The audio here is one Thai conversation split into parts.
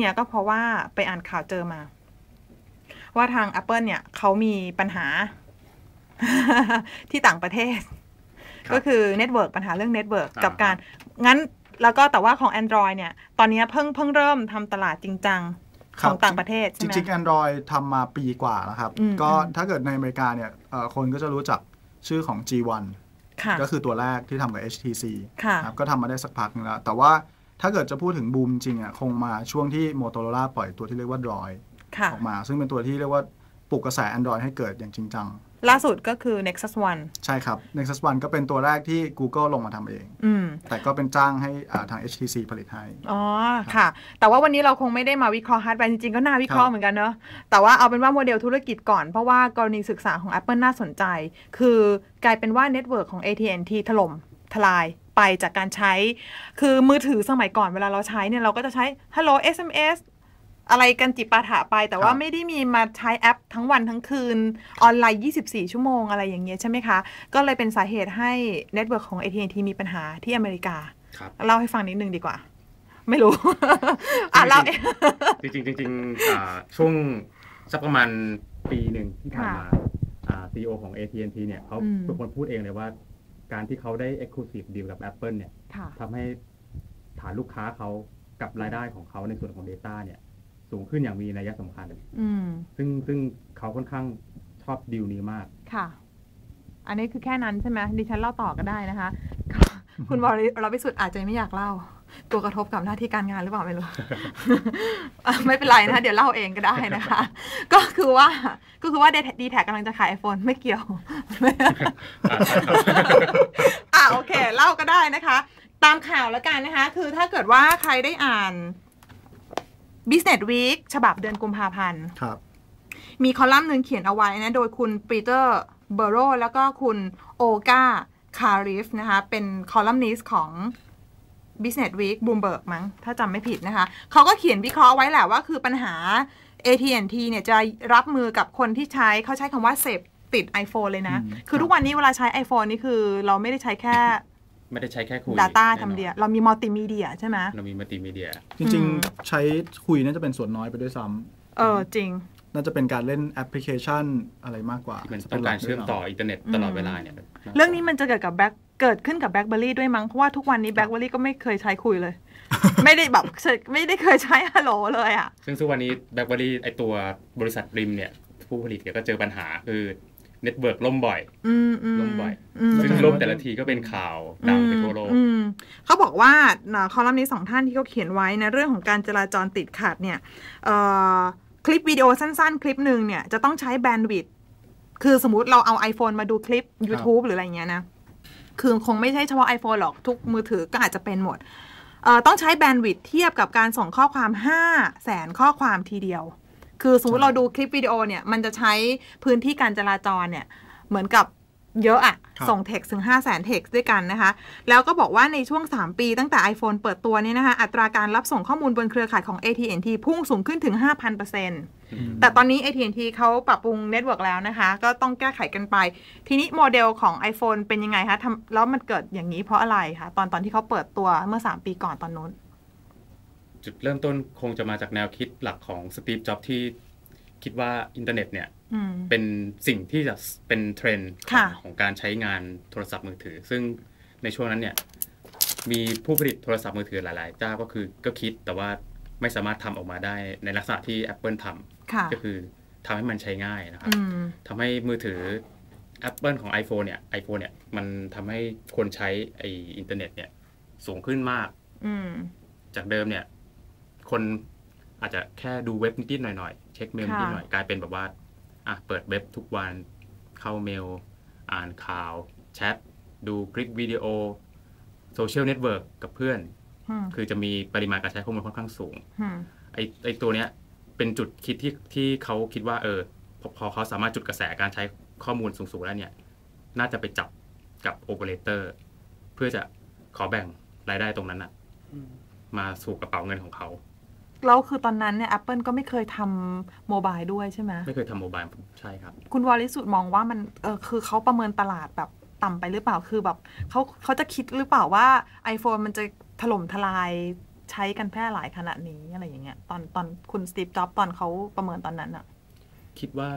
เนี่ยก็เพราะว่าไปอ่านข่าวเจอมา ว่าทาง Apple เนี่ยเขามีปัญหา ที่ต่างประเทศครับก็คือเน็ตเวิร์กปัญหาเรื่องเน็ตเวิร์กอ่ากับการ งั้นแล้วก็แต่ว่าของ Android เนี่ย ตอนนี้เพิ่งเพิ่งเริ่มทำตลาดจริงจังคขรับองต่างประเทศจใช่ไหมริงๆ Android ทำมาปีกว่าแล้วครับอืมก็อืมถ้าเกิดในอเมริกาเนี่ยเอ่อคนก็จะรู้จักชื่อของ G1 ค่ะก็คือตัวแรกที่ทำกับ HTC ค่ะครับก็ทำมาได้สักพักนึงแล้ว แต่ว่า ถ้าเกิดจะพูดถึงบูมจริงอะคงมาช่วงที่ Motorola ปล่อยตัวที่เรียกว่า Droid ค่ะออกมา ซึ่งเป็นตัวที่เรียกว่าปลุกกระแส Android ให้เกิดอย่างจริงจัง ล่าสุดก็คือ Nexus One ใช่ครับ Nexus One ก็เป็นตัวแรกที่ Google ลงมาทำเองอืมแต่ก็เป็นจ้างให้อ่าทาง HTC ผลิตให้ อ๋อ ค่ะ แต่ว่าวันนี้เราคงไม่ได้มาวิเคราะห์ฮาร์ดแวร์จริงๆ ก็น่าวิเคราะห์ครับเหมือนกันเนอะแต่ว่าเอาเป็นว่าโมเดลธุรกิจก่อน เพราะว่ากรณีศึกษาของ Apple น่าสนใจ คือกลายเป็นว่าเน็ตเวิร์กของ AT&T ถล่มทลาย ไปจากการใช้ คือมือถือสมัยก่อนเวลาเราใช้เนี่ยเราก็จะใช้ Hello SMS อะไรกันจิปาถะไป แต่ว่าครับไม่ได้มีมาใช้แอปทั้งวันทั้งคืน ออนไลน์ 24 ชั่วโมงอะไรอย่างเงี้ยใช่ไหมคะ ก็เลยเป็นสาเหตุให้เน็ตเวิร์กของ AT&T มีปัญหาที่อเมริกาครับเล่าให้ฟังนิดนึงดีกว่า ไม่รู้ อะเล่าเองจริงๆจริงๆอ่าช่วงสักประมาณปีหนึ่งที่ผ่านมาซีอีโอของ AT&T เนี่ยเขาอืมเป็นคนพูดเองเลยว่า การที่เขาได้ Exclusive Deal กับ Apple เนี่ยค่ะ ทำให้ฐานลูกค้าเขากับรายได้ของเขาในส่วนของ Data เนี่ย สูงขึ้นอย่างมีนัยสำคัญ อืม ซึ่งซึ่งเขาค่อนข้างชอบดีลนี้มาก ค่ะ อันนี้คือแค่นั้นใช่ไหมดิฉันเล่าต่อก็ได้นะคะ คุณวรเราไปสุดอาจจะไม่อยากเล่า ตัวกระทบกับหน้าที่การงานหรือเปล่าไม่รู้อะไม่เป็นไรนะคะเดี๋ยวเล่าเองก็ได้นะคะ ก็คือว่าก็คือว่าดีแท็กกำลังจะขาย iPhone ไม่เกี่ยวอะโอเค เล่าก็ได้นะคะ ตามข่าวแล้วกันนะคะ คือถ้าเกิดว่าใครได้อ่าน Business Week ฉบับเดือนกุมภาพันธ์ครับ มีคอลัมน์หนึ่งเขียนเอาไว้นะ โดยคุณปีเตอร์เบโรแล้วก็คุณโอกาคาริฟนะคะ เป็นคอลัมนิสต์ของ Business Week Bloomberg มั้งถ้าจำไม่ผิดนะคะ เขาก็เขียนวิเคราะห์ไว้แหละว่าคือปัญหา AT&T เนี่ยจะรับมือกับคนที่ใช้เขาใช้คำว่าเสพติด iPhone เลยนะอืมคือทุกวันนี้เวลาใช้ iPhone นี่คือเราไม่ได้ใช้แค่ไม่ได้ใช้แค่คุย Data แน่นอนทำเดียวเรามีมัลติมีเดียใช่ไหมเรามีมัลติมีเดีย จริง ๆ ใช้คุยน่าจะเป็นส่วนน้อยไปด้วยซ้ำเออจริง น่าจะเป็นการเล่นแอปพลิเคชันอะไรมากกว่าที่มันต้องการเชื่อมต่ออินเทอร์เน็ตตลอดเวลาเนี่ย เรื่องนี้มันจะเกิดกับแบ็ค เกิดขึ้นกับแบล็คเบอรี่ด้วยมั้ง เพราะว่าทุกวันนี้แบล็คเบอรี่ก็ไม่เคยใช้คุยเลย ไม่ได้แบบไม่ได้เคยใช้ฮัลโหลเลยอะ ซึ่งทุกวันนี้แบล็คเบอรี่ไอตัวบริษัทริมเนี่ย ผู้ผลิตเนี่ยก็เจอปัญหาคือเน็ตเวิร์กล่มบ่อยอืมอืมล่มบ่อยอืมซึ่งล่มแต่ละทีก็เป็นข่าวดังไปทั่วโลกอืมเขาบอกว่าน่ะคอลัมน์นี้สองท่านที่เขาเขียนไว้นะเรื่องของการจราจรติดขัดเนี่ยเอ่อคลิปวิดีโอสั้นๆ คลิปหนึ่งเนี่ยจะต้องใช้แบนด์วิดต์คือสมมุติเราเอา iPhone มาดูคลิป YouTube หรืออะไรเงี้ยนะ คือคงไม่ใช่เฉพาะ iPhone หรอกทุกมือถือก็อาจจะเป็นหมด ต้องใช้แบนด์วิดต์เทียบกับการส่งข้อความ5แสนข้อความทีเดียว คือสมมติเราดูคลิปวิดีโอเนี่ย มันจะใช้พื้นที่การจราจรเนี่ย เหมือนกับ เยอะอะครับส่งเท็กซ์ถึง 5 0 0 0 0 0เท็กซ์ด้วยกันนะคะ แล้วก็บอกว่าในช่วง 3 ปีตั้งแต่ iPhone เปิดตัวเนี่ยนะคะ อัตราการรับส่งข้อมูลบนเครือข่ายของ AT&T พุ่งสูงขึ้นถึง 5,000%แต่ตอนนี้ AT&T เขาปรับปรุงเน็ตเวิร์กแล้วนะคะ ก็ต้องแก้ไขกันไป ทีนี้โมเดลของ iPhone เป็นยังไงคะทำแล้วมันเกิดอย่างนี้เพราะอะไรคะ ตอนตอนที่เขาเปิดตัวเมื่อ 3 ปีก่อนตอนนู้น จุดเริ่มต้นคงจะมาจากแนวคิดหลักของสตีฟจ็อบที่คิดว่าอินเทอร์เน็ตเนี่ยอืม เป็นสิ่งที่จะเป็นเทรนด์ขค่ะองของการใช้งานโทรศัพท์มือถือ ซึ่งในช่วงนั้นเนี่ยมีผู้ผลิตโทรศัพท์มือถือหลาย ๆ เจ้าก็คือก็คิดแต่ว่าไม่สามารถทำออกมาได้ในลักษณะที่ Apple ทค่ะำก็คือทำให้มันใช้ง่ายนะครับอืมทำให้มือถือ Apple ของ iPhone เนี่ย iPhone เนี่ยมันทำให้คนใช้ไออินเทอร์เน็ตเนี่ยสูงขึ้นมากอืมจากเดิมเนี่ย คนอาจจะแค่ดูเว็บนิดๆหน่อยๆ เช็คเมลค่ะนิดหน่อยกลายเป็นแบบว่า อะเปิดเว็บทุกวันเข้าเมล อ่านข่าว แชท ดูคลิปวิดีโอโซเชียลเน็ตเวิร์กกับเพื่อนอืมคือจะมีปริมาณการใช้ข้อมูลค่อนข้างสูงอืมไอไอตัวเนี้ยเป็นจุดคิดที่ที่เขาคิดว่าเออพอพอเขาสามารถจุดกระแสการใช้ข้อมูลสูงๆแล้วเนี่ย น่าจะไปจับกับโอเปอเรเตอร์เพื่อจะขอแบ่งรายได้ตรงนั้นอะมาสู่กระเป๋าเงินของเขา แล้วคือตอนนั้นเนี่ย Apple ก็ไม่เคยทำโมบายด้วยใช่ไหมไม่เคยทำโมบายใช่ครับ คุณวอลิสุดมองว่ามันเออคือเขาประเมินตลาดแบบต่ำไปหรือเปล่าคือแบบเขาเขาจะคิดหรือเปล่าว่า iPhone มันจะถล่มทลายใช้กันแพร่หลายขนาดนี้อะไรอย่างเงี้ยตอนตอนคุณสตีฟจ็อบตอนเขาประเมินตอนนั้นอะคิดว่า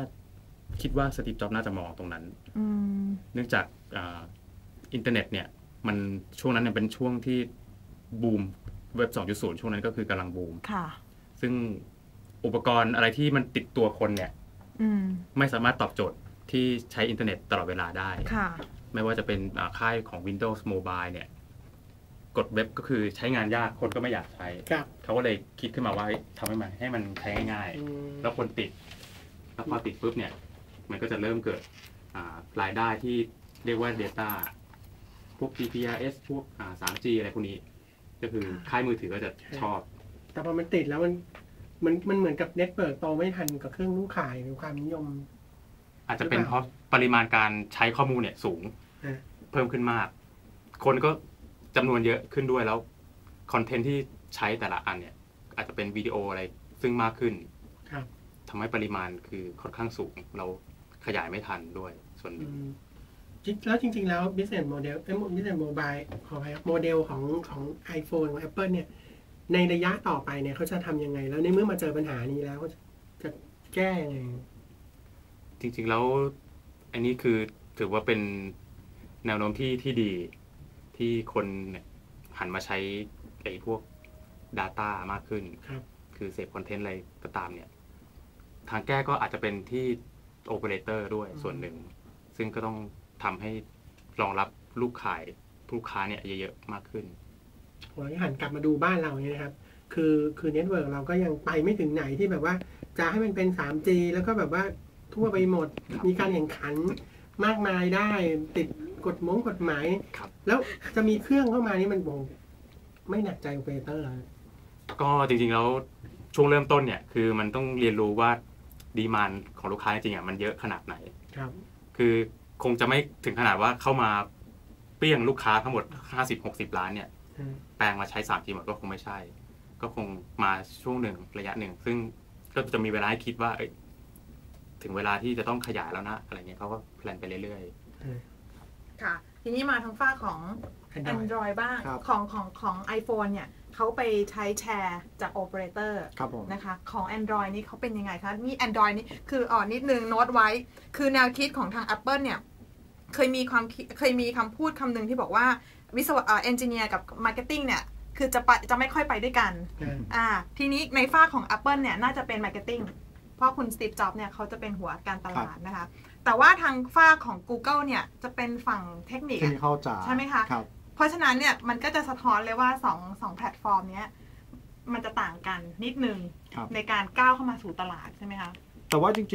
คิดว่าสตีฟจ็อบน่าจะมองตรงนั้นอืมเนื่องจากอ่าอินเทอร์เน็ตเนี่ย มันช่วงนั้นเนี่ยเป็นช่วงที่บูม เว็บ 2.0 ช่วงนั้นก็คือกำลังบูมค่ะซึ่งอุปกรณ์อะไรที่มันติดตัวคนเนี่ยอืมไม่สามารถตอบโจทย์ที่ใช้อินเทอร์เน็ตตลอดเวลาได้ค่ะไม่ว่าจะเป็นอ่าค่ายของ Windows Mobile เนี่ย กดเว็บก็คือใช้งานยากคนก็ไม่อยากใช้ครับเขาก็เลยคิดขึ้นมาว่าเฮ้ยทำให้มันให้มันใช้ง่ายอืมๆแล้วคนติด แล้วพอติดปุ๊บเนี่ย มันก็จะเริ่มเกิดอ่ารายได้ที่เรียกว่า Data พวก GPRS พวกอ่า 3G อะไรพวกนี้ ก็คือค่ายมือถือก็จะชอบ แต่พอมันติดแล้วมันมันมันเหมือนกับเน็ตเวิร์กโตไม่ทันกับเครื่องลูกขายหรือความนิยม อาจจะเป็นเพราะปริมาณการใช้ข้อมูลเนี่ยสูงอ่าเพิ่มขึ้นมาก คนก็จำนวนเยอะขึ้นด้วยแล้วคอนเทนต์ที่ใช้แต่ละอันเนี่ย อาจจะเป็นวิดีโออะไรซึ่งมากขึ้นครับทำให้ปริมาณคือค่อนข้างสูง เราขยายไม่ทันด้วยส่วนหอืนึ่งมจริง แล้วจริง ๆ แล้ว business model เอ้ย business mobile ขออภัยครับโมเดลของของ iPhone ของ Apple เนี่ย ในระยะต่อไปเนี่ยเขาจะทำยังไง แล้วในเมื่อมาเจอปัญหานี้แล้วเขาจะจะแก้ยังไง จริง ๆ แล้ว อันนี้คือถือว่าเป็นแนวโน้มที่ที่ดีที่คนเนี่ยหันมาใช้ไอ้พวก Data มากขึ้นครับ คือเสพคอนเทนต์อะไรก็ตามเนี่ย ทางแก้ก็อาจจะเป็นที่โอเปอเรเตอร์ด้วยส่วนหนึ่ง ซึ่งก็ต้อง ทำให้รองรับลูกขายลูกค้าเนี่ยเยอะๆมากขึ้นเราหันกลับมาดูบ้านเราเนี่ยนะครับ คือคือเน็ตเวิร์กเราก็ยังไปไม่ถึงไหนที่แบบว่า จะให้มันเป็น 3G แล้วก็แบบว่าทั่วไปหมด มีการแข่งขันมากมายได้ติดกฎมงกฎหมายครับแล้วจะมีเครื่องเข้ามานี่มันคงไม่หนักใจโอเปอเรเตอร์แล้วก็จริงๆแล้วช่วงเริ่มต้นเนี่ย คือมันต้องเรียนรู้ว่าดีมานของลูกค้าจริงๆอะมันเยอะขนาดไหนครับ คือ คงจะไม่ถึงขนาดว่าเข้ามาเปรี้ยงลูกค้าทั้งหมด 50-60 ล้านเนี่ยอืมแปลงมาใช้ 3G หมดก็คงไม่ใช่ ก็คงมาช่วงหนึ่งระยะหนึ่ง ซึ่งก็จะมีเวลาให้คิดว่าเอ้ยถึงเวลาที่จะต้องขยายแล้วนะ อะไรเงี้ยเขาก็แพลนไปเรื่อยค่ะ ทีนี้มาทางฝ้ากของ Android Android บ้างครับของของของ iPhone เนี่ย เขาไปใช้แชร์จากโอเปอเรเตอร์ครับผมนะคะของ Android นี่เขาเป็นยังไงคะนี่ Android นี่คืออ่อนนิดนึงโน้ตไว้ คือแนวคิดของทาง Apple เนี่ยเคยมีความคิดเคยมีคำพูดคำหนึ่งที่บอกว่าวิศวะเอ่อ engineer กับ marketing เนี่ยคือจะไปจะไม่ค่อยไปด้วยกัน อ่าอ่าทีนี้ในฝ้ากของ Apple เนี่ยน่าจะเป็น marketing เพราะคุณสตีฟ จ็อบเนี่ยเขาจะเป็นหัวการตลาดนะคะ แต่ว่าทางฝ้ากของ Google เนี่ยจะเป็นฝั่งเทคนิคเทคอะนิคเข้าจ๋าใช่ไหมคะครับ เพราะฉะนั้นเนี่ยมันก็จะสะท้อนเลยว่าสองสองแพลตฟอร์มเนี้ยมันจะต่างกันนิดนึงครับในการก้าวเข้ามาสู่ตลาดใช่ไหมคะแต่ว่าจริง